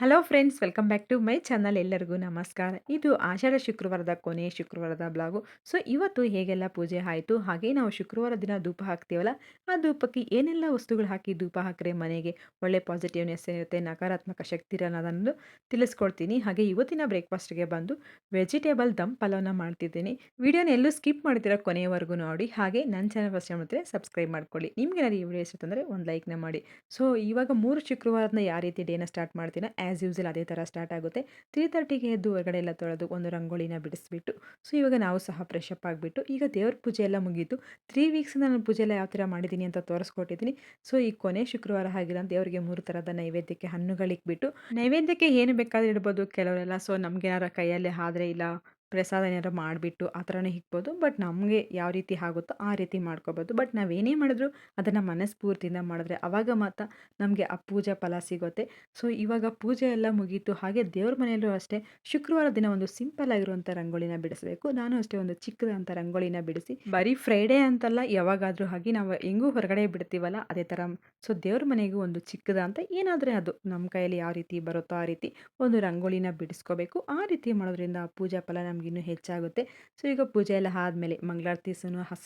Hello friends welcome back to my channel ಎಲ್ಲರಿಗೂ ನಮಸ್ಕಾರ. ಇದು ಆಷಾಢ ಶುಕ್ರವಾರದ ಕೊನೆ ಶುಕ್ರವಾರದ ಬ್ಲಾಗು. ಸೊ ಇವತ್ತು ಹೇಗೆಲ್ಲ ಪೂಜೆ ಆಯಿತು, ಹಾಗೆ ನಾವು ಶುಕ್ರವಾರ ದಿನ ಧೂಪ ಹಾಕ್ತೀವಲ್ಲ, ಆ ಧೂಪಕ್ಕೆ ಏನೆಲ್ಲ ವಸ್ತುಗಳು ಹಾಕಿ ಧೂಪ ಹಾಕಿದ್ರೆ ಮನೆಗೆ ಒಳ್ಳೆ ಪಾಸಿಟಿವ್ನೆಸ್ ಇರುತ್ತೆ, ನಕಾರಾತ್ಮಕ ಶಕ್ತಿ ಅನ್ನೋದನ್ನು ತಿಳಿಸ್ಕೊಡ್ತೀನಿ. ಹಾಗೆ ಇವತ್ತಿನ ಬ್ರೇಕ್ಫಾಸ್ಟ್ಗೆ ಬಂದು ವೆಜಿಟೇಬಲ್ ದಮ್ ಪಲಾವ್ನ ಮಾಡ್ತಿದ್ದೀನಿ. ವಿಡಿಯೋನ ಎಲ್ಲೂ ಸ್ಕಿಪ್ ಮಾಡ್ತಿರೋ ಕೊನೆಯವರೆಗೂ ನೋಡಿ. ಹಾಗೆ ನನ್ನ ಚಾನಲ್ ಫಸ್ಟ್ ಸಬ್ಸ್ಕ್ರೈಬ್ ಮಾಡ್ಕೊಳ್ಳಿ. ನಿಮ್ಗೆ ನಾನು ಈ ವಿಡಿಯೋ ಇಷ್ಟ ಅಂದರೆ ಒಂದು ಲೈಕ್ನ ಮಾಡಿ. ಸೊ ಇವಾಗ ಮೂರು ಶುಕ್ರವಾರನ ಯಾವ ರೀತಿ ಡೇನ ಸ್ಟಾರ್ಟ್ ಮಾಡ್ತೀನೋ ಆ್ಯಸ್ ಯೂಸಲ್ ಅದೇ ಥರ ಸ್ಟಾರ್ಟ್ ಆಗುತ್ತೆ. ತ್ರೀ ತರ್ಟಿಗೆ ಎದ್ದು ಹೊರಗಡೆ ಎಲ್ಲ ತೊಳೆದು ಒಂದು ರಂಗೋಲಿನ ಬಿಡಿಸ್ಬಿಟ್ಟು ಸೊ ಇವಾಗ ನಾವು ಸಹ ಫ್ರೆಶ್ ಅಪ್ ಆಗಿಬಿಟ್ಟು, ಈಗ ದೇವ್ರ ಪೂಜೆ ಎಲ್ಲ ಮುಗೀತು. ತ್ರೀ ವೀಕ್ಸಿಂದ ನಾನು ಪೂಜೆ ಎಲ್ಲ ಯಾವ ಥರ ಮಾಡಿದ್ದೀನಿ ಅಂತ ತೋರಿಸ್ಕೊಟ್ಟಿದ್ದೀನಿ ಸೊ ಈ ಕೊನೆ ಶುಕ್ರವಾರ ಆಗಿಲ್ಲ ದೇವರಿಗೆ ಮೂರು ಥರದ ನೈವೇದ್ಯಕ್ಕೆ ಹಣ್ಣುಗಳಿಕ್ಬಿಟ್ಟು, ನೈವೇದ್ಯಕ್ಕೆ ಏನು ಬೇಕಾದರೂ ಇಡ್ಬೋದು ಕೆಲವರೆಲ್ಲ. ಸೊ ನಮಗೇನಾರ ಕೈಯಲ್ಲೇ ಆದರೆ ಇಲ್ಲ ಪ್ರಸಾದ ಏನಾದ್ರು ಮಾಡಿಬಿಟ್ಟು ಆ ಥರನೇ ಹಿಕ್ಬೋದು ಬಟ್ ನಮಗೆ ಯಾವ ರೀತಿ ಆಗುತ್ತೋ ಆ ರೀತಿ ಮಾಡ್ಕೋಬೋದು. ಬಟ್ ನಾವೇನೇ ಮಾಡಿದ್ರು ಅದನ್ನು ಮನಸ್ಫೂರ್ತಿಯಿಂದ ಮಾಡಿದ್ರೆ ಆವಾಗ ಮಾತ್ರ ನಮಗೆ ಆ ಪೂಜಾ ಫಲ ಸಿಗುತ್ತೆ. ಸೊ ಇವಾಗ ಪೂಜೆ ಎಲ್ಲ ಮುಗೀತು. ಹಾಗೆ ದೇವ್ರ ಮನೆಯಲ್ಲೂ ಅಷ್ಟೇ ಶುಕ್ರವಾರ ದಿನ ಒಂದು ಸಿಂಪಲ್ ಆಗಿರುವಂಥ ರಂಗೋಲಿನ ಬಿಡಿಸಬೇಕು. ನಾನು ಅಷ್ಟೇ ಒಂದು ಚಿಕ್ಕದಂಥ ರಂಗೋಲಿನ ಬಿಡಿಸಿ ಬರೀ ಫ್ರೈಡೇ ಅಂತಲ್ಲ ಯಾವಾಗಾದರೂ ಹಾಗೆ ನಾವು ಹೆಂಗೂ ಹೊರಗಡೆ ಬಿಡ್ತೀವಲ್ಲ ಅದೇ ಥರ ಸೊ ದೇವ್ರ ಮನೆಗೂ ಒಂದು ಚಿಕ್ಕದ ಅಂತ ಏನಾದರೆ ಅದು ನಮ್ಮ ಕೈಯಲ್ಲಿ ಯಾವ ರೀತಿ ಬರುತ್ತೋ ಆ ರೀತಿ ಒಂದು ರಂಗೋಲಿನ ಬಿಡಿಸ್ಕೋಬೇಕು. ಆ ರೀತಿ ಮಾಡೋದ್ರಿಂದ ಆ ಪೂಜಾ ಫಲ ನಮಗಿನ್ನೂ ಹೆಚ್ಚಾಗುತ್ತೆ. ಸೊ, ಈಗ ಪೂಜೆ ಎಲ್ಲ ಆದಮೇಲೆ ಮಂಗಳಾರತಿ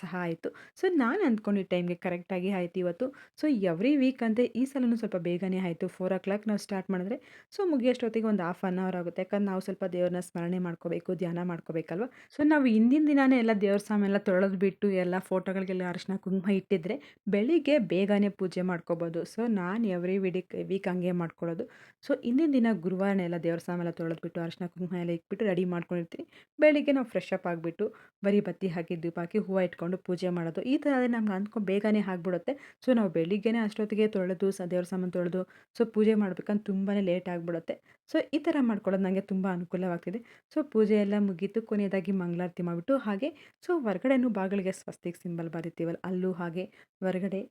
ಸಹ ಆಯಿತು. ಸೊ, ನಾನು ಅಂದ್ಕೊಂಡಿದ್ದ ಟೈಮ್ಗೆ ಕರೆಕ್ಟಾಗಿ ಆಯಿತು ಇವತ್ತು. ಸೊ, ಎವ್ರಿ ವೀಕ್ ಅಂದರೆ ಈ ಸಲನೂ ಸ್ವಲ್ಪ ಬೇಗನೆ ಆಯಿತು. ಫೋರ್ ಓ ಕ್ಲಾಕ್ ನಾವು ಸ್ಟಾರ್ಟ್ ಮಾಡಿದ್ರೆ ಸೊ, ಮುಗಿಯೋಷ್ಟೊತ್ತಿಗೆ ಒಂದು ಹಾಫ್ ಆನ್ ಅವರ್ ಆಗುತ್ತೆ. ಯಾಕಂದ್ರೆ ನಾವು ಸ್ವಲ್ಪ ದೇವ್ರನ್ನ ಸ್ಮರಣೆ ಮಾಡ್ಕೋಬೇಕು, ಧ್ಯಾನ ಮಾಡ್ಕೋಬೇಕಲ್ವ? ಸೊ, ನಾವು ಹಿಂದಿನ ದಿನಾನೇ ಎಲ್ಲ ದೇವ್ರ ಸಾಮೆಲ್ಲ ತೊಳೆದು ಬಿಟ್ಟು ಎಲ್ಲ ಫೋಟೋಗಳಿಗೆಲ್ಲ ಅರಿಶಿನ, ಕುಂಕುಮ ಇಟ್ಟಿದ್ರೆ ಬೆಳಿಗ್ಗೆ ಬೇಗನೆ ಪೂಜೆ ಮಾಡ್ಕೋಬೋದು. ಸೊ, ನಾನು ಎವ್ರಿ ವಿಡಿಕ್, ವೀಕ್ ಹಂಗೆ ಮಾಡ್ಕೊಳ್ಳೋದು. ಸೊ, ಹಿಂದಿನ ದಿನ ಗುರುವಾರನೇ ಎಲ್ಲ ದೇವ್ರ ಸಾಮೆಲ್ಲ ತೊಳೆದ್ಬಿಟ್ಟು ಅರಿಶಿನ, ಕುಂಕುಮ ಎಲ್ಲ ಇಟ್ಬಿಟ್ಟು ರೆಡಿ ಮಾಡ್ಕೊಂಡಿರ್ತೀನಿ. ಬೆಳಿಗ್ಗೆ ನಾವು ಫ್ರೆಶ್ ಅಪ್ ಆಗಿಬಿಟ್ಟು ಬರೀ ಬತ್ತಿ ಹಾಕಿ ದೀಪ ಹಾಕಿ, ಹೂವು ಇಟ್ಕೊಂಡು ಪೂಜೆ ಮಾಡೋದು, ಈ ಥರ ನಮ್ಗೆ ಅಂದ್ಕೊಂಡು ಬೇಗನೆ ಆಗಿಬಿಡುತ್ತೆ. ಸೊ ನಾವು ಬೆಳಿಗ್ಗೆನೇ ಅಷ್ಟೊತ್ತಿಗೆ ತೊಳೆದು, ಸ, ದೇವ್ರ ಸಾಮಾನು ತೊಳೆದು ಸೊ ಪೂಜೆ ಮಾಡ್ಬೇಕಂತ ತುಂಬಾ ಲೇಟ್ ಆಗಿಬಿಡುತ್ತೆ. ಸೊ ಈ ಥರ ಮಾಡ್ಕೊಳ್ಳೋದು ನನಗೆ ತುಂಬ ಅನುಕೂಲವಾಗ್ತಿದೆ. ಸೊ ಪೂಜೆ ಎಲ್ಲ ಮುಗೀತು, ಕೊನೆಯದಾಗಿ ಮಂಗಳಾರತಿ ಮಾಡಿಬಿಟ್ಟು ಹಾಗೆ ಸೊ ಹೊರಗಡೆನೂ ಬಾಗಿಲಿಗೆ ಸ್ವಸ್ತಿಗೆ ಸಿಂಬಲ್ ಬರೀತೀವಲ್ಲ, ಅಲ್ಲೂ ಹಾಗೆ, ಹೊರಗಡೆ,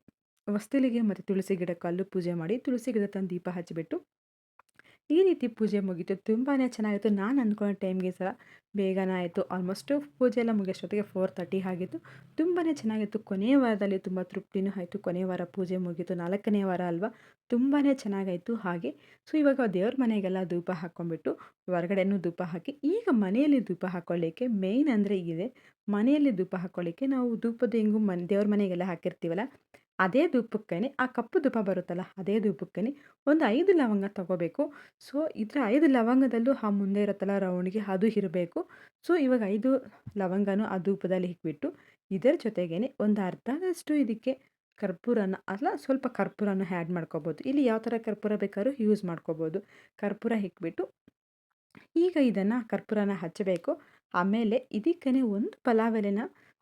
ವಸ್ತುಲಿಗೆ ಮತ್ತು ತುಳಸಿ ಗಿಡಕ್ಕೆ ಅಲ್ಲೂ ಪೂಜೆ ಮಾಡಿ, ತುಳಸಿ ಗಿಡ ತಂದು ದೀಪ ಹಚ್ಚಿಬಿಟ್ಟು ಈ ರೀತಿ ಪೂಜೆ ಮುಗೀತು ತುಂಬಾ ಚೆನ್ನಾಗಿತ್ತು. ನಾನು ಅಂದ್ಕೊಂಡ ಟೈಮ್ಗೆ ಸಹ ಬೇಗನೇ ಆಯಿತು. ಆಲ್ಮೋಸ್ಟು ಪೂಜೆ ಎಲ್ಲ ಮುಗಿಯೋಷ್ಟೊತ್ತಿಗೆ ಫೋರ್ ತರ್ಟಿ ಆಗಿತ್ತು. ತುಂಬಾ ಚೆನ್ನಾಗಿತ್ತು. ಕೊನೆಯ ವಾರದಲ್ಲಿ ತುಂಬ ತೃಪ್ತಿನೂ ಆಯಿತು. ಕೊನೆಯ ವಾರ ಪೂಜೆ ಮುಗೀತು. ನಾಲ್ಕನೇ ವಾರ ಅಲ್ವಾ? ತುಂಬಾ ಚೆನ್ನಾಗಾಯಿತು ಹಾಗೆ. ಸೊ ಇವಾಗ ದೇವ್ರ ಮನೆಗೆಲ್ಲ ಧೂಪ ಹಾಕ್ಕೊಂಡ್ಬಿಟ್ಟು ಹೊರಗಡೆನೂ ಧೂಪ ಹಾಕಿ, ಈಗ ಮನೆಯಲ್ಲಿ ಧೂಪ ಹಾಕ್ಕೊಳ್ಳಿಕ್ಕೆ ಮೇಯ್ನ್ ಅಂದರೆ ಇದೆ. ಮನೆಯಲ್ಲಿ ಧೂಪ ಹಾಕ್ಕೊಳ್ಳಿಕ್ಕೆ ನಾವು ಧೂಪದ ಹೆಂಗು ಮನೆ, ದೇವ್ರ ಮನೆಗೆಲ್ಲ ಹಾಕಿರ್ತೀವಲ್ಲ ಅದೇ ಧೂಪಕ್ಕೇ ಆ ಕಪ್ಪು ಧೂಪ ಬರುತ್ತಲ್ಲ, ಅದೇ ಧೂಪಕ್ಕೇ ಒಂದು ಐದು ಲವಂಗ ತಗೋಬೇಕು. ಸೊ, ಇದರ ಐದು ಲವಂಗದಲ್ಲೂ ಆ ಮುಂದೆ ಇರುತ್ತಲ್ಲ ರೌಂಡ್ಗೆ ಅದು ಇರಬೇಕು. ಸೊ, ಇವಾಗ ಐದು ಲವಂಗನೂ ಆ ಧೂಪದಲ್ಲಿ ಇಕ್ಬಿಟ್ಟು ಇದರ ಜೊತೆಗೇ ಒಂದು ಅರ್ಧದಷ್ಟು ಇದಕ್ಕೆ ಕರ್ಪೂರನ, ಅಲ್ಲ ಸ್ವಲ್ಪ ಕರ್ಪೂರನ ಆ್ಯಡ್ ಮಾಡ್ಕೋಬೋದು. ಇಲ್ಲಿ ಯಾವ ಥರ ಕರ್ಪೂರ ಬೇಕಾದ್ರೂ ಯೂಸ್ ಮಾಡ್ಕೋಬೋದು. ಕರ್ಪೂರ ಇಕ್ಬಿಟ್ಟು ಈಗ ಇದನ್ನು ಕರ್ಪೂರನ ಹಚ್ಚಬೇಕು. ಆಮೇಲೆ ಇದಕ್ಕೇ ಒಂದು ಪಲಾವ್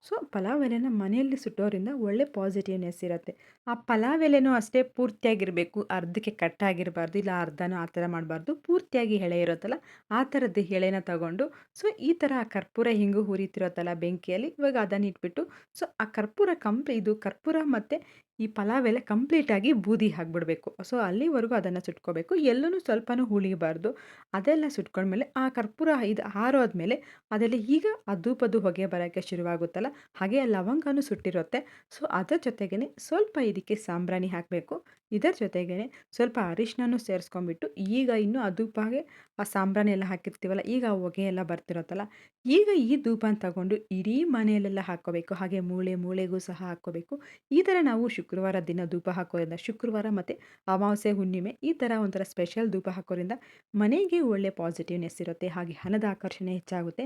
ಸೊ ಪಲಾವ್ ಎಲೆನ ಮನೆಯಲ್ಲಿ ಸುಟ್ಟೋರಿಂದ ಒಳ್ಳೆ ಪಾಸಿಟಿವ್ನೆಸ್ ಇರುತ್ತೆ. ಆ ಪಲಾವ್ ಎಲೆನೂ ಅಷ್ಟೇ ಪೂರ್ತಿಯಾಗಿರಬೇಕು, ಅರ್ಧಕ್ಕೆ ಕಟ್ಟಾಗಿರಬಾರ್ದು, ಇಲ್ಲ ಅರ್ಧನೂ ಆ ಥರ ಮಾಡಬಾರ್ದು, ಪೂರ್ತಿಯಾಗಿ ಎಳೆ ಇರುತ್ತಲ್ಲ, ಆ ಥರದ್ದು ಎಳೆನ ತಗೊಂಡು, ಸೊ, ಈ ಥರ ಆ ಕರ್ಪೂರ ಹಿಂಗು ಹುರಿತಿರುತ್ತಲ್ಲ ಬೆಂಕಿಯಲ್ಲಿ, ಇವಾಗ ಅದನ್ನು ಇಟ್ಬಿಟ್ಟು ಸೊ, ಆ ಕರ್ಪೂರ ಕಂಪ್, ಇದು ಕರ್ಪೂರ ಮತ್ತು ಈ ಪಲಾವ್ ಎಲ್ಲ ಕಂಪ್ಲೀಟಾಗಿ ಬೂದಿ ಹಾಕ್ಬಿಡ್ಬೇಕು. ಸೊ, ಅಲ್ಲಿವರೆಗೂ ಅದನ್ನು ಸುಟ್ಕೋಬೇಕು. ಎಲ್ಲೂ ಸ್ವಲ್ಪನೂ ಹುಳಿಬಾರ್ದು. ಅದೆಲ್ಲ ಸುಟ್ಕೊಂಡ್ಮೇಲೆ ಆ ಕರ್ಪೂರ ಇದು ಆರೋದ್ಮೇಲೆ ಅದೆಲ್ಲ ಈಗ ಅದೂಪದು ಹೊಗೆ ಬರೋಕ್ಕೆ ಶುರುವಾಗುತ್ತಲ್ಲ, ಹಾಗೆ ಲವಂಗನೂ ಸುಟ್ಟಿರುತ್ತೆ. ಸೊ, ಅದರ ಜೊತೆಗೇ ಸ್ವಲ್ಪ ಇದಕ್ಕೆ ಸಾಂಬ್ರಾಣಿ ಹಾಕಬೇಕು. ಇದರ ಜೊತೆಗೇ ಸ್ವಲ್ಪ ಅರಿಶಿನೂ ಸೇರಿಸ್ಕೊಂಬಿಟ್ಟು ಈಗ ಇನ್ನೂ ಅದು ಧೂಪಗೆ ಆ ಸಾಂಬ್ರಾಣಿ ಎಲ್ಲ ಹಾಕಿರ್ತೀವಲ್ಲ, ಈಗ ಆ ಹೊಗೆ ಎಲ್ಲ ಬರ್ತಿರುತ್ತಲ್ಲ, ಈಗ ಈ ಧೂಪನ ತಗೊಂಡು ಇಡೀ ಮನೆಯಲ್ಲೆಲ್ಲ ಹಾಕ್ಕೋಬೇಕು, ಹಾಗೆ ಮೂಳೆ ಮೂಳೆಗೂ ಸಹ ಹಾಕ್ಕೋಬೇಕು. ಈ ಥರ ನಾವು ಶುಕ್ರವಾರ ದಿನ ಧೂಪ ಹಾಕೋದ್ರಿಂದ, ಶುಕ್ರವಾರ ಮತ್ತು ಅಮಾವಾಸ್ಯೆ ಹುಣ್ಣಿಮೆ ಈ ಥರ ಒಂಥರ ಸ್ಪೆಷಲ್ ಧೂಪ ಹಾಕೋದ್ರಿಂದ ಮನೆಗೆ ಒಳ್ಳೆ ಪಾಸಿಟಿವ್ನೆಸ್ ಇರುತ್ತೆ, ಹಾಗೆ ಹಣದ ಆಕರ್ಷಣೆ ಹೆಚ್ಚಾಗುತ್ತೆ.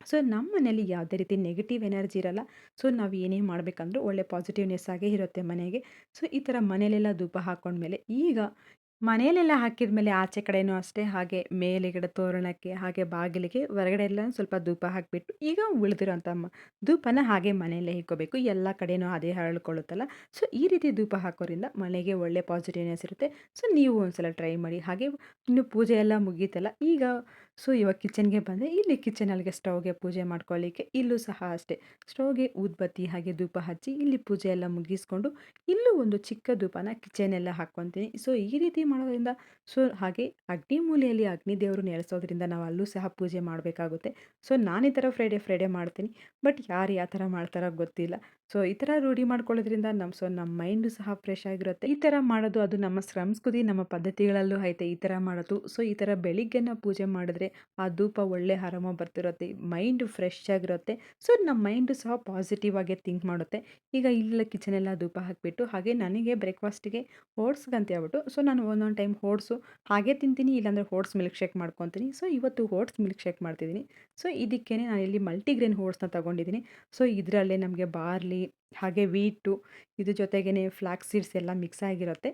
ಸೊ, ನಮ್ಮ ಮನೇಲಿ ಯಾವುದೇ ರೀತಿ ನೆಗೆಟಿವ್ ಎನರ್ಜಿ ಇರಲ್ಲ. ಸೊ, ನಾವು ಏನೇ ಮಾಡಬೇಕಂದ್ರೂ ಒಳ್ಳೆ ಪಾಸಿಟಿವ್ನೆಸ್ ಆಗೇ ಇರುತ್ತೆ ಮನೆಗೆ. ಸೊ, ಈ ಥರ ಮನೇಲೆಲ್ಲ ಧೂಪ ಹಾಕೊಂಡ್ಮೇಲೆ ಈಗ ಮನೆಯಲ್ಲೆಲ್ಲ ಹಾಕಿದ ಮೇಲೆ ಆಚೆ ಕಡೆಯೂ ಅಷ್ಟೇ, ಹಾಗೆ ಮೇಲೆಗಡೆ ತೋರಣಕ್ಕೆ, ಹಾಗೆ ಬಾಗಿಲಿಗೆ ಹೊರಗಡೆ ಎಲ್ಲ ಸ್ವಲ್ಪ ಧೂಪ ಹಾಕಿಬಿಟ್ಟು ಈಗ ಉಳಿದಿರೋಂಥ ಧೂಪನ ಹಾಗೆ ಮನೆಯಲ್ಲೇ ಇಕ್ಕೋಬೇಕು ಎಲ್ಲ ಕಡೆಯೂ ಅದೇ ಹರಳ್ಕೊಳ್ಳುತ್ತಲ್ಲ ಸೊ, ಈ ರೀತಿ ಧೂಪ ಹಾಕೋರಿಂದ ಮನೆಗೆ ಒಳ್ಳೆ ಪಾಸಿಟಿವ್ನೆಸ್ ಇರುತ್ತೆ. ಸೊ, ನೀವು ಒಂದ್ಸಲ ಟ್ರೈ ಮಾಡಿ. ಹಾಗೆ ಇನ್ನು ಪೂಜೆ ಎಲ್ಲ ಮುಗೀತಲ್ಲ, ಈಗ ಸೊ, ಇವಾಗ ಕಿಚನ್ಗೆ ಬಂದರೆ ಇಲ್ಲಿ ಕಿಚನಲ್ಲಿಗೆ ಸ್ಟೌಗೆ ಪೂಜೆ ಮಾಡ್ಕೊಳ್ಳಿಕ್ಕೆ ಇಲ್ಲೂ ಸಹ ಅಷ್ಟೇ. ಸ್ಟೌಗೆ ಊದ್ಬತ್ತಿ, ಹಾಗೆ ಧೂಪ ಹಚ್ಚಿ ಇಲ್ಲಿ ಪೂಜೆ ಎಲ್ಲ ಮುಗಿಸ್ಕೊಂಡು ಇಲ್ಲೂ ಒಂದು ಚಿಕ್ಕ ಧೂಪನ ಕಿಚನೆಲ್ಲ ಹಾಕ್ಕೊತೀನಿ. ಸೊ, ಈ ರೀತಿ ಮಾಡೋದ್ರಿಂದ ಸೊ, ಹಾಗೆ ಅಗ್ನಿ ಮೂಲೆಯಲ್ಲಿ ಅಗ್ನಿ ದೇವರು ನೆಲೆಸೋದ್ರಿಂದ ನಾವು ಅಲ್ಲೂ ಸಹ ಪೂಜೆ ಮಾಡಬೇಕಾಗುತ್ತೆ. ಸೊ ನಾನು ಈ ಥರ ಫ್ರೈಡೇ ಫ್ರೈಡೇ ಮಾಡ್ತೀನಿ. ಬಟ್ ಯಾರು ಯಾವ ಥರ ಮಾಡ್ತಾರೋ ಗೊತ್ತಿಲ್ಲ. ಸೊ, ಈ ಥರ ರೂಢಿ ಮಾಡ್ಕೊಳ್ಳೋದ್ರಿಂದ ನಮ್ಮ ಸೊ ನಮ್ಮ ಮೈಂಡು ಸಹ ಫ್ರೆಶ್ ಆಗಿರುತ್ತೆ. ಈ ಥರ ಮಾಡೋದು, ಅದು ನಮ್ಮ ಸಂಸ್ಕೃತಿ, ನಮ್ಮ ಪದ್ಧತಿಗಳಲ್ಲೂ ಐತೆ. ಈ ಥರ ಮಾಡೋದು. ಸೊ, ಈ ಥರ ಬೆಳಿಗ್ಗೆ ಪೂಜೆ ಮಾಡಿದ್ರೆ ಆ ಧೂಪ ಒಳ್ಳೆ ಆರಾಮ ಬರ್ತಿರುತ್ತೆ. ಮೈಂಡು ಫ್ರೆಶ್ ಆಗಿರುತ್ತೆ. ಸೊ ನಮ್ಮ ಮೈಂಡು ಸಹ ಪಾಸಿಟಿವ್ ಆಗಿ ಥಿಂಕ್ ಮಾಡುತ್ತೆ. ಈಗ ಇಲ್ಲ ಕಿಚನೆಲ್ಲ ಧೂಪ ಹಾಕಿಬಿಟ್ಟು, ಹಾಗೆ ನನಗೆ ಬ್ರೇಕ್ಫಾಸ್ಟಿಗೆ ಓಟ್ಸ್ಗಂತ ಹೇಳ್ಬಿಟ್ಟು ಸೊ, ನಾನು ಒಂದೊಂದು ಟೈಮ್ ಓಟ್ಸು ಹಾಗೆ ತಿಂತೀನಿ, ಇಲ್ಲಾಂದರೆ ಓಟ್ಸ್ ಮಿಲ್ಕ್ ಶೇಕ್ ಮಾಡ್ಕೊತೀನಿ. ಸೊ, ಇವತ್ತು ಓಟ್ಸ್ ಮಿಲ್ಕ್ ಶೇಕ್ ಮಾಡ್ತಿದ್ದೀನಿ. ಸೊ ಇದಕ್ಕೇ ನಾನು ಇಲ್ಲಿ ಮಲ್ಟಿಗ್ರೇನ್ ಓಟ್ಸ್ನ ತೊಗೊಂಡಿದ್ದೀನಿ. ಸೊ, ಇದರಲ್ಲೇ ನಮಗೆ ಬಾರ್ಲಿ ಹಾಗೆ ವೀಟು ಇದ್ರ ಜೊತೆಗೇ ಫ್ಲಾಕ್ಸ್ ಸೀಡ್ಸ್ ಎಲ್ಲ ಮಿಕ್ಸ್ ಆಗಿರುತ್ತೆ.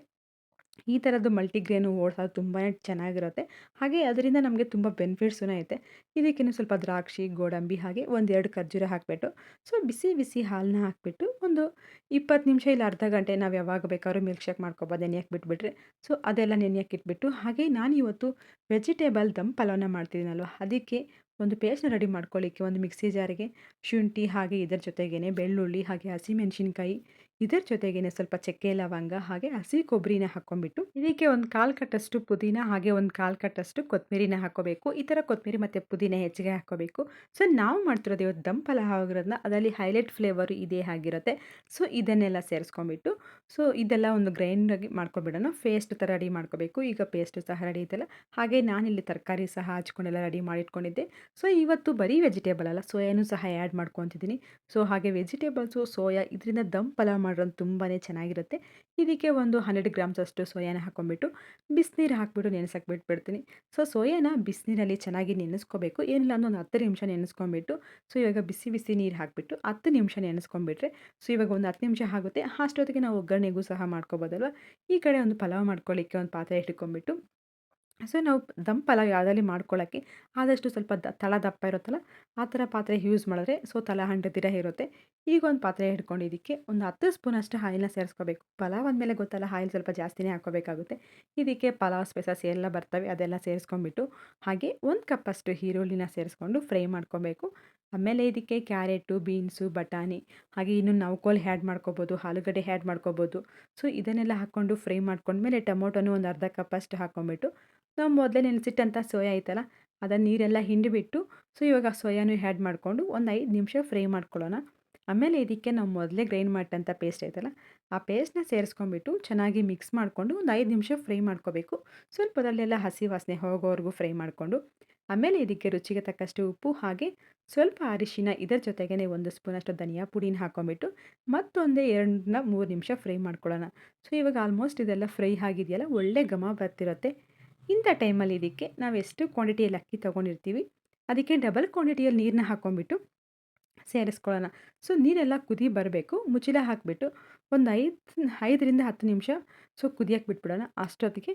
ಈ ಥರದ್ದು ಮಲ್ಟಿಗ್ರೇನು ಓಟ್ಸ್ ಅದು ತುಂಬಾ ಚೆನ್ನಾಗಿರುತ್ತೆ. ಹಾಗೆ ಅದರಿಂದ ನಮಗೆ ತುಂಬ ಬೆನಿಫಿಟ್ಸೂ ಐತೆ. ಇದಕ್ಕೇನು ಸ್ವಲ್ಪ ದ್ರಾಕ್ಷಿ, ಗೋಡಂಬಿ ಹಾಗೆ ಒಂದೆರಡು ಖರ್ಜೂರ ಹಾಕಿಬಿಟ್ಟು, ಸೊ ಬಿಸಿ ಬಿಸಿ ಹಾಲನ್ನ ಹಾಕಿಬಿಟ್ಟು ಒಂದು ಇಪ್ಪತ್ತು ನಿಮಿಷ ಇಲ್ಲ ಅರ್ಧ ಗಂಟೆ ನಾವು ಯಾವಾಗ ಬೇಕಾದ್ರೂ ಮಿಲ್ಕ್ ಶೇಕ್ ಮಾಡ್ಕೊಬೋದು ನೆನೆಯಕ್ಕೆ ಬಿಟ್ಬಿಟ್ರೆ ಸೊ ಅದೆಲ್ಲ ನೆನೆಯಕ್ಕೆ ಇಟ್ಬಿಟ್ಟು, ಹಾಗೆ ನಾನು ಇವತ್ತು ವೆಜಿಟೇಬಲ್ ದಮ್ ಪಲಾವ್ನ ಮಾಡ್ತಿದ್ದೀನಲ್ವ ಅದಕ್ಕೆ ಒಂದು ಪೇಸ್ಟ್ನ ರೆಡಿ ಮಾಡ್ಕೊಳ್ಳಿಕ್ಕೆ ಒಂದು ಮಿಕ್ಸಿ ಜಾರಿಗೆ ಶುಂಠಿ ಹಾಗೆ ಇದರ ಜೊತೆಗೇ ಬೆಳ್ಳುಳ್ಳಿ ಹಾಗೆ ಹಸಿಮೆಣಸಿನ್ಕಾಯಿ ಇದರ ಜೊತೆಗೇನೆ ಸ್ವಲ್ಪ ಚಕ್ಕೆ ಲವಂಗ ಹಾಗೆ ಹಸಿ ಕೊಬ್ಬರಿನ ಹಾಕ್ಕೊಂಡ್ಬಿಟ್ಟು ಇದಕ್ಕೆ ಒಂದು ಕಾಲು ಕಟ್ಟಷ್ಟು ಪುದೀನ ಹಾಗೆ ಒಂದು ಕಾಲು ಕಟ್ಟಷ್ಟು ಕೊತ್ತಂಬರಿನ ಹಾಕೋಬೇಕು ಈ ಥರ ಕೊತ್ತಂಬರಿ ಮತ್ತು ಪುದೀನ ಹೆಚ್ಚಿಗೆ ಹಾಕೋಬೇಕು ಸೊ ನಾವು ಮಾಡ್ತಿರೋದು ಇವತ್ತು ದಮ್ ಪಲಾವ್ ಆಗಿರೋದನ್ನ ಅದರಲ್ಲಿ ಹೈಲೈಟ್ ಫ್ಲೇವರು ಇದೇ ಆಗಿರುತ್ತೆ. ಸೊ ಇದನ್ನೆಲ್ಲ ಸೇರಿಸ್ಕೊಂಡ್ಬಿಟ್ಟು ಸೊ ಇದೆಲ್ಲ ಒಂದು ಗ್ರೈಂಡಾಗಿ ಮಾಡ್ಕೊಬಿಡೋಣ ಪೇಸ್ಟ್ ಥರ ರೆಡಿ ಮಾಡ್ಕೋಬೇಕು. ಈಗ ಪೇಸ್ಟ್ ಸಹ ರೆಡಿ ಇದೆಲ್ಲ ಹಾಗೆ ನಾನಿಲ್ಲಿ ತರಕಾರಿ ಸಹ ಹಚ್ಕೊಂಡೆಲ್ಲ ರೆಡಿ ಮಾಡಿಟ್ಕೊಂಡಿದ್ದೆ. ಸೊ ಇವತ್ತು ಬರೀ ವೆಜಿಟೇಬಲ್ ಅಲ್ಲ, ಸೋಯಾನೂ ಸಹ ಆ್ಯಡ್ ಮಾಡ್ಕೊತಿದ್ದೀನಿ. ಸೊ ಹಾಗೆ ವೆಜಿಟೇಬಲ್ಸು ಸೋಯಾ, ಇದರಿಂದ ದಮ್ ಪಲಾವ್ ಮಾಡೋದು ತುಂಬಾ ಚೆನ್ನಾಗಿರುತ್ತೆ. ಇದಕ್ಕೆ ಒಂದು ಹಂಡ್ರೆಡ್ ಗ್ರಾಮ್ಸ್ ಅಷ್ಟು ಸೋಯಾನ ಹಾಕ್ಕೊಂಡ್ಬಿಟ್ಟು ಬಿಸಿನೀರು ಹಾಕ್ಬಿಟ್ಟು ನೆನೆಸಕ್ಕೆ ಬಿಟ್ಬಿಡ್ತೀನಿ. ಸೊ, ಸೋಯಾನ ಬಿಸಿನೀರಲ್ಲಿ ಚೆನ್ನಾಗಿ ನೆನೆಸ್ಕೋಬೇಕು. ಏನಿಲ್ಲ ಅಂದ್ರೆ ಒಂದು ಹತ್ತು ನಿಮಿಷ ನೆನೆಸ್ಕೊಂಡ್ಬಿಟ್ಟು, ಸೊ, ಇವಾಗ ಬಿಸಿ ಬಿಸಿ ನೀರು ಹಾಕಿಬಿಟ್ಟು ಹತ್ತು ನಿಮಿಷ ನೆನೆಸ್ಕೊಂಬಿಟ್ರೆ ಸೊ, ಇವಾಗ ಒಂದು ಹತ್ತು ನಿಮಿಷ ಆಗುತ್ತೆ. ಅಷ್ಟೊತ್ತಿಗೆ ನಾವು ಒಗ್ಗರಣೆಗೂ ಸಹ ಮಾಡ್ಕೋಬೋದಲ್ವ? ಈ ಕಡೆ ಒಂದು ಪಲಾವ್ ಮಾಡ್ಕೊಳ್ಳಿಕ್ಕೆ ಒಂದು ಪಾತ್ರೆ ಇಟ್ಕೊಂಡ್ಬಿಟ್ಟು ಸೊ, ನಾವು ದಮ್ ಪಲಾವ್ ಯಾವುದ್ರಲ್ಲಿ ಮಾಡ್ಕೊಳ್ಳೋಕ್ಕೆ ಆದಷ್ಟು ಸ್ವಲ್ಪ ದ, ತಳ ದಪ್ಪ ಇರುತ್ತಲ್ಲ, ಆ ಥರ ಪಾತ್ರೆ ಯೂಸ್ ಮಾಡಿದ್ರೆ ಸೊ, ತಳ ಹಂಡದಿರ ಇರುತ್ತೆ. ಈಗ ಒಂದು ಪಾತ್ರೆ ಹಿಡ್ಕೊಂಡು ಇದಕ್ಕೆ ಒಂದು ಹತ್ತು ಸ್ಪೂನ್ ಅಷ್ಟು ಆಯಿಲ್ನ ಸೇರಿಸ್ಕೋಬೇಕು. ಪಲಾವ್ ಅಂದಮೇಲೆ ಗೊತ್ತಲ್ಲ ಆಯಿಲ್ ಸ್ವಲ್ಪ ಜಾಸ್ತಿನೇ ಹಾಕೋಬೇಕಾಗುತ್ತೆ. ಇದಕ್ಕೆ ಪಲಾವ್ ಸ್ಪೆಸಸ್ ಎಲ್ಲ ಬರ್ತವೆ, ಅದೆಲ್ಲ ಸೇರಿಸ್ಕೊಂಡ್ಬಿಟ್ಟು ಹಾಗೆ ಒಂದು ಕಪ್ಪಷ್ಟು ಈರುಳ್ಳಿನ ಸೇರಿಸ್ಕೊಂಡು ಫ್ರೈ ಮಾಡ್ಕೋಬೇಕು. ಆಮೇಲೆ ಇದಕ್ಕೆ ಕ್ಯಾರೆಟು, ಬೀನ್ಸು, ಬಟಾಣಿ, ಹಾಗೆ ಇನ್ನು ನೌಕೋಲ್ ಹ್ಯಾಡ್ ಮಾಡ್ಕೋಬೋದು, ಆಲೂಗಡ್ಡೆ ಹ್ಯಾಡ್ ಮಾಡ್ಕೋಬೋದು. ಸೊ, ಇದನ್ನೆಲ್ಲ ಹಾಕ್ಕೊಂಡು ಫ್ರೈ ಮಾಡ್ಕೊಂಡ್ಮೇಲೆ ಟೊಮೊಟೊನು ಒಂದು ಅರ್ಧ ಕಪ್ಪಷ್ಟು ಹಾಕ್ಕೊಂಬಿಟ್ಟು ನಾವು ಮೊದಲೇ ನೆನೆಸಿಟ್ಟಂಥ ಸೋಯಾ ಐತಲ್ಲ ಅದನ್ನು ನೀರೆಲ್ಲ ಹಿಂಡಿಬಿಟ್ಟು ಸೊ ಇವಾಗ ಸೋಯಾನು ಆ್ಯಡ್ ಮಾಡಿಕೊಂಡು ಒಂದು ಐದು ನಿಮಿಷ ಫ್ರೈ ಮಾಡ್ಕೊಳ್ಳೋಣ. ಆಮೇಲೆ ಇದಕ್ಕೆ ನಾವು ಮೊದಲೇ ಗ್ರೈಂಡ್ ಮಾಡಿದಂಥ ಪೇಸ್ಟ್ ಐತಲ್ಲ, ಆ ಪೇಸ್ಟ್ನ ಸೇರಿಸ್ಕೊಂಡ್ಬಿಟ್ಟು ಚೆನ್ನಾಗಿ ಮಿಕ್ಸ್ ಮಾಡಿಕೊಂಡು ಒಂದು ಐದು ನಿಮಿಷ ಫ್ರೈ ಮಾಡ್ಕೋಬೇಕು. ಸ್ವಲ್ಪ ಅದರಲ್ಲೆಲ್ಲ ಹಸಿ ವಾಸನೆ ಹೋಗೋವರೆಗೂ ಫ್ರೈ ಮಾಡಿಕೊಂಡು, ಆಮೇಲೆ ಇದಕ್ಕೆ ರುಚಿಗೆ ತಕ್ಕಷ್ಟು ಉಪ್ಪು, ಹಾಗೆ ಸ್ವಲ್ಪ ಅರಿಶಿನ ಇದರ ಜೊತೆಗೇ ಒಂದು ಸ್ಪೂನಷ್ಟು ಧನಿಯಾ ಪುಡಿನ ಹಾಕ್ಕೊಂಬಿಟ್ಟು ಮತ್ತೊಂದೇ ಎರಡನ್ನ ಮೂರು ನಿಮಿಷ ಫ್ರೈ ಮಾಡ್ಕೊಳ್ಳೋಣ. ಸೊ ಇವಾಗ ಆಲ್ಮೋಸ್ಟ್ ಇದೆಲ್ಲ ಫ್ರೈ ಆಗಿದೆಯಲ್ಲ, ಒಳ್ಳೆ ಘಮ ಬರ್ತಿರುತ್ತೆ. ಇಂಥ ಟೈಮಲ್ಲಿ ಇದಕ್ಕೆ ನಾವು ಎಷ್ಟು ಕ್ವಾಂಟಿಟಿಯಲ್ಲಿ ಅಕ್ಕಿ ತೊಗೊಂಡಿರ್ತೀವಿ, ಅದಕ್ಕೆ ಡಬಲ್ ಕ್ವಾಂಟಿಟಿಯಲ್ಲಿ ನೀರನ್ನ ಹಾಕ್ಕೊಂಡ್ಬಿಟ್ಟು ಸೇರಿಸ್ಕೊಳ್ಳೋಣ. ಸೊ ನೀರೆಲ್ಲ ಕುದಿ ಬರಬೇಕು ಮುಚ್ಚಿಲ ಹಾಕಿಬಿಟ್ಟು ಒಂದು ಐದು, ಐದರಿಂದ ಹತ್ತು ನಿಮಿಷ ಸೊ ಕುದಿಯಕ್ಕೆ ಬಿಟ್ಬಿಡೋಣ. ಅಷ್ಟೊತ್ತಿಗೆ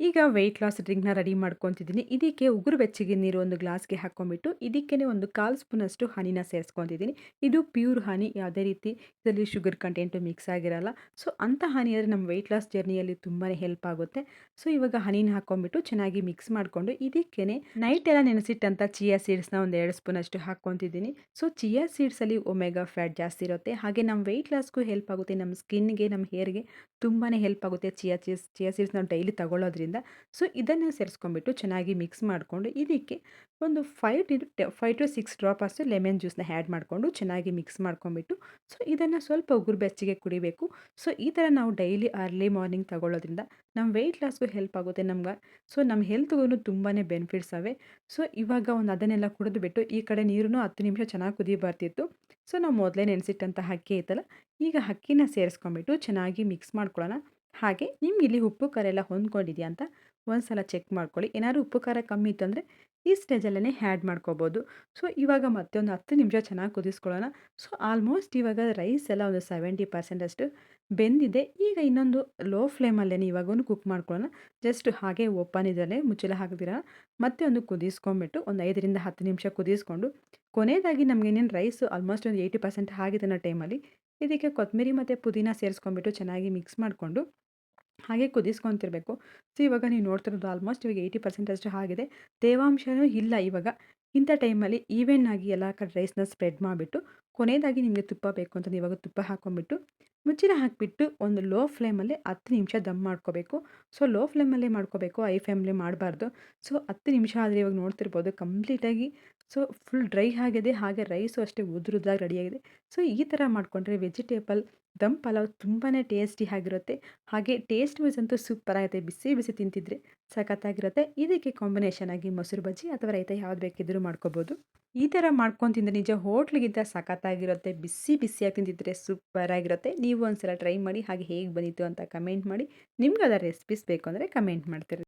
ಈಗ ವೆಯ್ಟ್ ಲಾಸ್ ಡ್ರಿಂಕ್ನ ರೆಡಿ ಮಾಡ್ಕೊತಿದ್ದೀನಿ. ಇದಕ್ಕೆ ಉಗುರು ಬೆಚ್ಚಗೆ ನೀರು ಒಂದು ಗ್ಲಾಸ್ಗೆ ಹಾಕ್ಕೊಂಬಿಟ್ಟು ಇದಕ್ಕೇ ಒಂದು ಕಾಲು ಸ್ಪೂನಷ್ಟು ಹನಿನ ಸೇರಿಸ್ಕೊತಿದ್ದೀನಿ. ಇದು ಪ್ಯೂರ್ ಹನಿ ಯಾವುದೇ ರೀತಿ ಇದರಲ್ಲಿ ಶುಗರ್ ಕಂಟೆಂಟು ಮಿಕ್ಸ್ ಆಗಿರಲ್ಲ. ಸೊ ಅಂಥ ಹನಿ ಆದರೆ ನಮ್ಮ ವೆಯ್ಟ್ ಲಾಸ್ ಜರ್ನಿಯಲ್ಲಿ ತುಂಬಾ ಹೆಲ್ಪ್ ಆಗುತ್ತೆ. ಸೊ ಇವಾಗ ಹನಿನ ಹಾಕ್ಕೊಂಬಿಟ್ಟು ಚೆನ್ನಾಗಿ ಮಿಕ್ಸ್ ಮಾಡಿಕೊಂಡು ಇದಕ್ಕೇ ನೈಟ್ ಎಲ್ಲ ನೆನೆಸಿಟ್ಟಂಥ ಚಿಯಾ ಸೀಡ್ಸ್ನ ಒಂದು ಎರಡು ಸ್ಪೂನಷ್ಟು ಹಾಕ್ಕೊತಿದ್ದೀನಿ ಸೊ ಚಿಯಾ ಸೀಡ್ಸಲ್ಲಿ ಒಮೆಗಾ ಫ್ಯಾಟ್ ಜಾಸ್ತಿ ಇರುತ್ತೆ. ಹಾಗೆ ನಮ್ಮ ವೆಯ್ಟ್ ಲಾಸ್ಗೂ ಹೆಲ್ಪ್ ಆಗುತ್ತೆ. ನಮ್ಮ ಸ್ಕಿನ್ಗೆ ನಮ್ಮ ಹೇರ್ಗೆ ತುಂಬಾ ಹೆಲ್ಪ್ ಆಗುತ್ತೆ. ಚಿಯಾ ಚೀಸ್ ಚಿಯಾ ಸೀಡ್ಸ್ ನಾವು ಡೈಲಿ ತಗೊಳ್ಳೋದ್ರಿಂದ ಸೊ, ಇದನ್ನು ಸೇರಿಸ್ಕೊಂಡ್ಬಿಟ್ಟು ಚೆನ್ನಾಗಿ ಮಿಕ್ಸ್ ಮಾಡಿಕೊಂಡು ಇದಕ್ಕೆ ಒಂದು five to five to six drop ಅಷ್ಟು ಲೆಮನ್ ಜ್ಯೂಸ್ನ ಆ್ಯಡ್ ಮಾಡಿಕೊಂಡು ಚೆನ್ನಾಗಿ ಮಿಕ್ಸ್ ಮಾಡ್ಕೊಂಡ್ಬಿಟ್ಟು ಸೊ, ಇದನ್ನು ಸ್ವಲ್ಪ ಉಗುರು ಬೆಚ್ಚಗೆ ಕುಡಿಬೇಕು. ಸೊ, ಈ ಥರ ನಾವು ಡೈಲಿ ಅರ್ಲಿ ಮಾರ್ನಿಂಗ್ ತಗೊಳ್ಳೋದ್ರಿಂದ ನಮ್ಮ ವೆಯ್ಟ್ ಲಾಸ್ಗೂ ಹೆಲ್ಪ್ ಆಗುತ್ತೆ ನಮ್ಗೆ. ಸೊ ನಮ್ಮ ಹೆಲ್ತ್ಗೂ ತುಂಬಾ ಬೆನಿಫಿಟ್ಸ್ ಅವೆ. ಸೊ, ಇವಾಗ ಒಂದು ಅದನ್ನೆಲ್ಲ ಕುಡಿದು ಬಿಟ್ಟು ಈ ಕಡೆ ನೀರು ಹತ್ತು ನಿಮಿಷ ಚೆನ್ನಾಗಿ ಕುದಿ ಬರ್ತಿತ್ತು. ಸೊ, ನಾವು ಮೊದಲೇ ನೆನೆಸಿಟ್ಟಂಥ ಹಕ್ಕಿ ಐತಲ್ಲ, ಈಗ ಅಕ್ಕಿನ ಸೇರಿಸ್ಕೊಂಬಿಟ್ಟು ಚೆನ್ನಾಗಿ ಮಿಕ್ಸ್ ಮಾಡ್ಕೊಳ್ಳೋಣ. ಹಾಗೆ ನಿಮ್ಗೆ ಇಲ್ಲಿ ಉಪ್ಪು, ಖಾರ ಎಲ್ಲ ಹೊಂದ್ಕೊಂಡಿದೆಯಾ ಅಂತ ಒಂದು ಸಲ ಚೆಕ್ ಮಾಡ್ಕೊಳ್ಳಿ. ಏನಾದ್ರು ಉಪ್ಪು, ಖಾರ ಕಮ್ಮಿ ಇತ್ತು ಅಂದರೆ ಈ ಸ್ಟೇಜಲ್ಲೇ ಆ್ಯಡ್ ಮಾಡ್ಕೋಬೋದು. ಸೊ ಇವಾಗ ಮತ್ತೆ ಒಂದು ಹತ್ತು ನಿಮಿಷ ಚೆನ್ನಾಗಿ ಕುದಿಸ್ಕೊಳ್ಳೋಣ. ಸೊ ಆಲ್ಮೋಸ್ಟ್ ಇವಾಗ ರೈಸ್ ಎಲ್ಲ ಒಂದು ಸೆವೆಂಟಿ ಪರ್ಸೆಂಟ್ ಅಷ್ಟು ಬೆಂದಿದೆ. ಈಗ ಇನ್ನೊಂದು ಲೋ ಫ್ಲೇಮಲ್ಲೇ ಇವಾಗ ಕುಕ್ ಮಾಡ್ಕೊಳ್ಳೋಣ. ಜಸ್ಟ್ ಹಾಗೆ ಓಪನ್ ಇದರಲ್ಲೇ ಮುಚ್ಚಲ ಹಾಕಿದಿರ ಮತ್ತೆ ಒಂದು ಕುದಿಸ್ಕೊಂಬಿಟ್ಟು ಒಂದು ಐದರಿಂದ ಹತ್ತು ನಿಮಿಷ ಕುದಿಸ್ಕೊಂಡು, ಕೊನೆಯದಾಗಿ ನಮಗೇನೇನು ರೈಸ್ ಆಲ್ಮೋಸ್ಟ್ ಒಂದು ಏಯ್ಟಿ ಪರ್ಸೆಂಟ್ ಆಗಿದೆ ಅನ್ನೋ ಟೈಮಲ್ಲಿ ಇದಕ್ಕೆ ಕೊತ್ತಂಬರಿ ಮತ್ತು ಪುದೀನ ಸೇರಿಸ್ಕೊಂಬಿಟ್ಟು ಚೆನ್ನಾಗಿ ಮಿಕ್ಸ್ ಮಾಡಿಕೊಂಡು ಹಾಗೆ ಕುದಿಸ್ಕೊತಿರ್ಬೇಕು. ಸೊ ಇವಾಗ ನೀವು ನೋಡ್ತಿರೋದು ಆಲ್ಮೋಸ್ಟ್ ಇವಾಗ ಏಯ್ಟಿ ಪರ್ಸೆಂಟಷ್ಟು ಆಗಿದೆ. ತೇವಾಂಶನೂ ಇಲ್ಲ ಇವಾಗ. ಇಂಥ ಟೈಮಲ್ಲಿ ಈವೆನ್ ಆಗಿ ಎಲ್ಲ ಕಡೆ ರೈಸ್ನ ಸ್ಪ್ರೆಡ್ ಮಾಡಿಬಿಟ್ಟು, ಕೊನೆಯದಾಗಿ ನಿಮಗೆ ತುಪ್ಪ ಬೇಕು ಅಂತಂದು ಇವಾಗ ತುಪ್ಪ ಹಾಕ್ಕೊಂಬಿಟ್ಟು ಮುಚ್ಚಿನ ಹಾಕಿಬಿಟ್ಟು ಒಂದು ಲೋ ಫ್ಲೇಮಲ್ಲಿ ಹತ್ತು ನಿಮಿಷ ದಮ್ ಮಾಡ್ಕೋಬೇಕು. ಸೊ ಲೋ ಫ್ಲೇಮಲ್ಲೇ ಮಾಡ್ಕೋಬೇಕು. ಐ ಫ್ಲೇಮಲ್ಲಿ ಮಾಡಬಾರ್ದು. ಸೊ ಹತ್ತು ನಿಮಿಷ ಆದರೆ ಇವಾಗ ನೋಡ್ತಿರ್ಬೋದು. ಕಂಪ್ಲೀಟಾಗಿ ಸೊ, ಫುಲ್ ಡ್ರೈ ಆಗಿದೆ, ಹಾಗೆ ರೈಸು ಅಷ್ಟೇ ಉದುರುದಾಗಿ ರೆಡಿಯಾಗಿದೆ ಸೊ, ಈ ಥರ ಮಾಡಿಕೊಂಡ್ರೆ ವೆಜಿಟೇಬಲ್, ದಮ್ ಪಲಾವ್ ತುಂಬಾ ಟೇಸ್ಟಿ ಆಗಿರುತ್ತೆ. ಹಾಗೆ ಟೇಸ್ಟ್ ವೈಸ್ ಅಂತೂ ಸೂಪರ್ ಆಗುತ್ತೆ. ಬಿಸಿ ಬಿಸಿ ತಿಂತಿದ್ರೆ ಸಖತ್ತಾಗಿರುತ್ತೆ. ಇದಕ್ಕೆ ಕಾಂಬಿನೇಷನ್ ಆಗಿ ಮೊಸರು ಬಜ್ಜಿ ಅಥವಾ ರೈತ ಯಾವ್ದು ಬೇಕಿದ್ದರೂ ಮಾಡ್ಕೋಬೋದು. ಈ ಥರ ಮಾಡ್ಕೊಂಡು ತಿಂದರೆ ನಿಜ ಹೋಟ್ಲಿಗಿಂತ ಸಖತ್ತಾಗಿರುತ್ತೆ. ಬಿಸಿ, ಬಿಸಿಯಾಗಿ ತಿಂತಿದ್ರೆ ಸೂಪರ್ ಆಗಿರುತ್ತೆ. ನೀವು ಒಂದ್ಸಲ ಟ್ರೈ ಮಾಡಿ, ಹಾಗೆ ಹೇಗೆ ಬಂದಿತ್ತು ಅಂತ ಕಮೆಂಟ್ ಮಾಡಿ. ನಿಮ್ಗೆ ಅದರ ರೆಸಿಪೀಸ್ ಬೇಕು ಅಂದರೆ ಕಮೆಂಟ್ ಮಾಡ್ತೀರಿ.